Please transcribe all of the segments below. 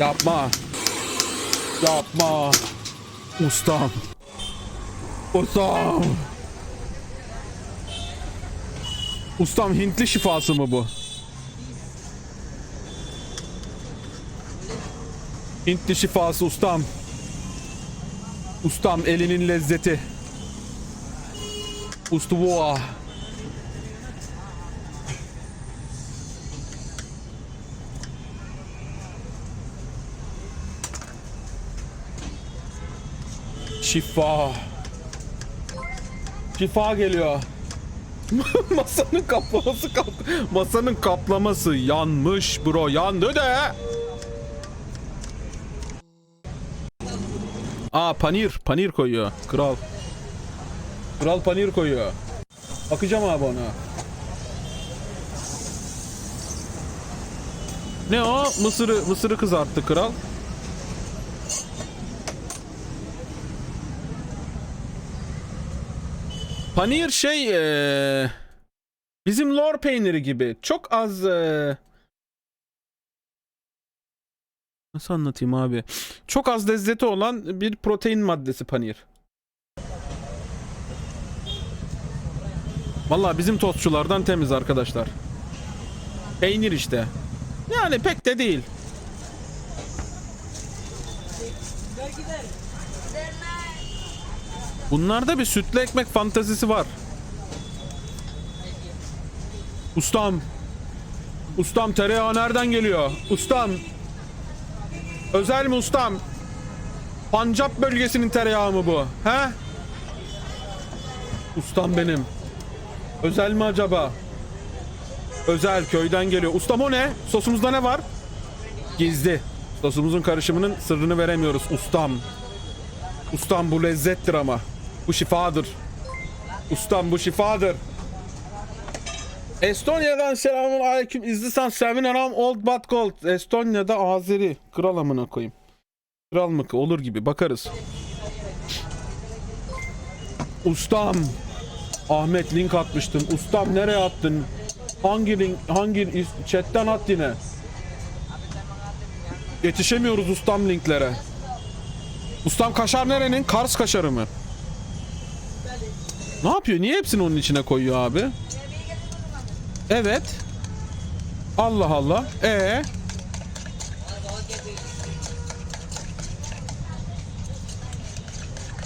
Yapma. Yapma. Ustam. Ustam. Ustam Hintli şifası mı bu? Hintli şifası ustam. Ustam elinin lezzeti. Ustuva. Şifa. Şifa geliyor. Masanın kaplaması kap Masanın kaplaması yanmış bro yandı de. Aa panir panir koyuyor kral. Kral panir koyuyor. Bakacağım abi ona. Ne o? Mısırı mısırı kızarttı kral. Panir şey eee, bizim lor peyniri gibi. Çok az eee, Nasıl anlatayım abi? Çok az lezzeti olan bir protein maddesi panir. Vallahi bizim tostçulardan temiz arkadaşlar. Peynir işte. Yani pek de değil. Bunlarda bir sütlü ekmek fantazisi var. Ustam. Ustam tereyağı nereden geliyor? Ustam. Özel mi ustam? Pancap bölgesinin tereyağı mı bu? He? Ustam benim. Özel mi acaba? Özel köyden geliyor. Ustam o ne? Sosumuzda ne var? Gizli. Sosumuzun karışımının sırrını veremiyoruz. Ustam. Ustam bu lezzettir ama. Bu şifadır. Ustam bu şifadır. Estonya'dan selamun aleyküm. İzlisan Seven Aram Old But Gold. Estonya'da Azeri. Kral amına koyayım. Kral mı? Olur gibi. Bakarız. Ustam. Ahmet link atmıştın. Ustam nereye attın? Hangi link? Hangi chatten at yine? Yetişemiyoruz ustam linklere. Ustam kaşar nerenin? Kars kaşarı mı? Ne yapıyor? Niye hepsini onun içine koyuyor abi? Evet. Allah Allah. E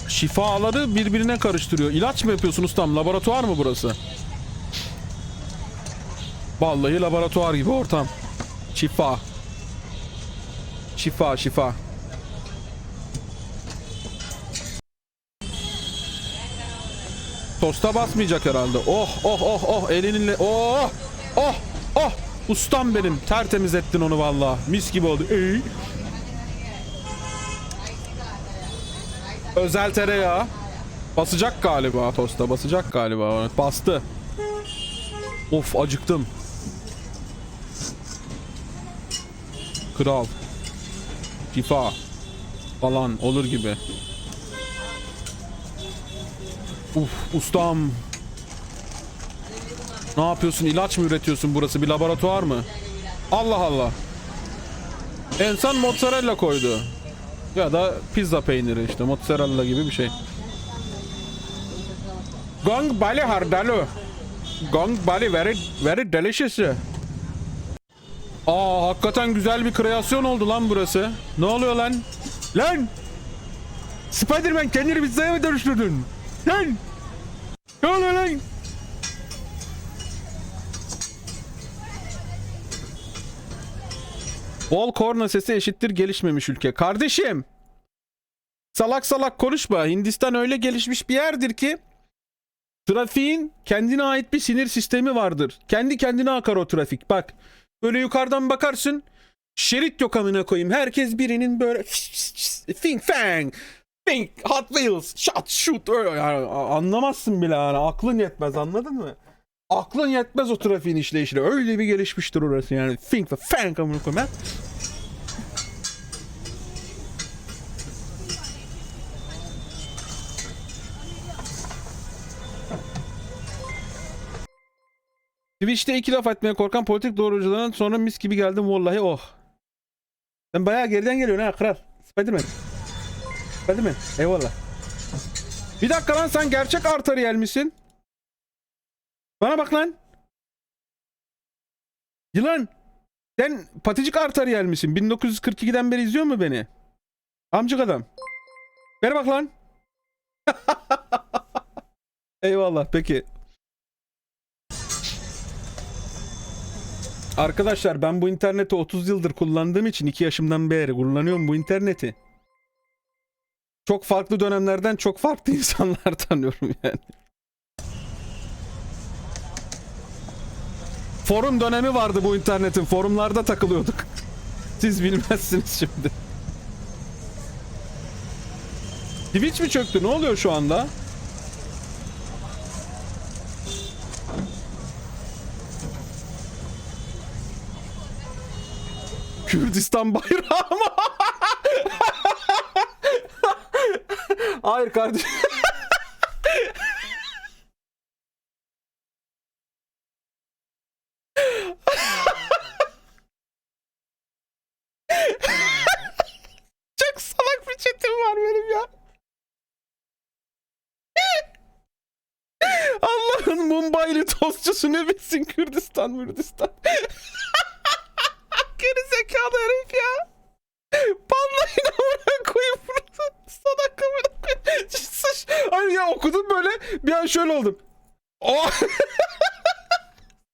Şifaları birbirine karıştırıyor. İlaç mı yapıyorsun ustam? Laboratuvar mı burası? Vallahi laboratuvar gibi ortam. Şifa. Şifa şifa. Tosta basmayacak herhalde. Oh oh oh oh elininle oh oh oh ustam benim tertemiz ettin onu valla mis gibi oldu. Ey. Özel tereyağı basacak galiba tosta basacak galiba bastı. Of acıktım. Kral. Şifa falan olur gibi. Uf ustam. Ne yapıyorsun? İlaç mı üretiyorsun burası? Bir laboratuvar mı? Allah Allah. İnsan mozzarella koydu. Ya da pizza peyniri işte mozzarella gibi bir şey. Gong bali hardalu. Gong bali very very delicious. Aa hakikaten güzel bir kreasyon oldu lan burası. Ne oluyor lan? Lan! Spiderman kendini pizzaya mı dönüştürdün? Lan! Ne oluyor lan? Bol korna sesi eşittir gelişmemiş ülke. Kardeşim! Salak salak konuşma. Hindistan öyle gelişmiş bir yerdir ki trafiğin kendine ait bir sinir sistemi vardır. Kendi kendine akar o trafik. Bak. Böyle yukarıdan bakarsın. Şerit yok amına koyayım. Herkes birinin böyle fing fang Think, Hot Wheels, shot, shoot. öyle Yani anlamazsın bile yani. Aklın yetmez anladın mı? Aklın yetmez o trafiğin işleyişine. Öyle bir gelişmiştir orası yani. Think ve fang amına koyayım. Twitch'te iki laf etmeye korkan politik doğrucuların sonra mis gibi geldim vallahi oh. Sen bayağı geriden geliyorsun ha kral. Spiderman. Spiderman. Eyvallah. Bir dakika lan sen gerçek arteriyel misin? Bana bak lan. Yılan. Sen paticik arteriyel misin? 1942'den beri izliyor mu beni? Amcık adam. Ver bak lan. Eyvallah peki. Arkadaşlar ben bu interneti 30 yıldır kullandığım için 2 yaşımdan beri kullanıyorum bu interneti. Çok farklı dönemlerden çok farklı insanlar tanıyorum yani. Forum dönemi vardı bu internetin. Forumlarda takılıyorduk. Siz bilmezsiniz şimdi. Twitch mi çöktü? Ne oluyor şu anda? Kürdistan bayrağı mı? Hayır kardeşim. Çok salak bir chatim var benim ya. Allah'ın Mumbai'li tostçusu ne bilsin Kürdistan Mürdistan. Geri zekalı herif ya. Vallahi amına koyayım amına koyayım. Sıç. Hayır ya okudum böyle bir an şöyle oldum. Oh.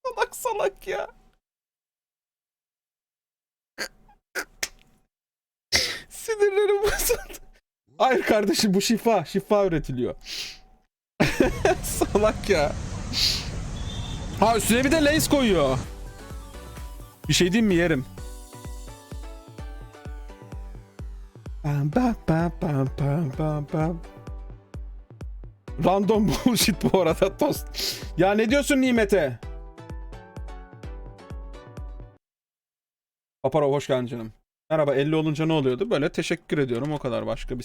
salak salak ya. Sinirlerim bozuldu. Hayır kardeşim bu şifa. Şifa üretiliyor. Salak ya. Ha üstüne bir de lace koyuyor. Bir şey diyeyim mi yerim. Bam bam bam bam bam bam bam. Random bullshit bu arada tost. Ya ne diyorsun Nimet'e? Paparo hoş geldin canım. Merhaba 50 olunca ne oluyordu? Böyle teşekkür ediyorum o kadar başka bir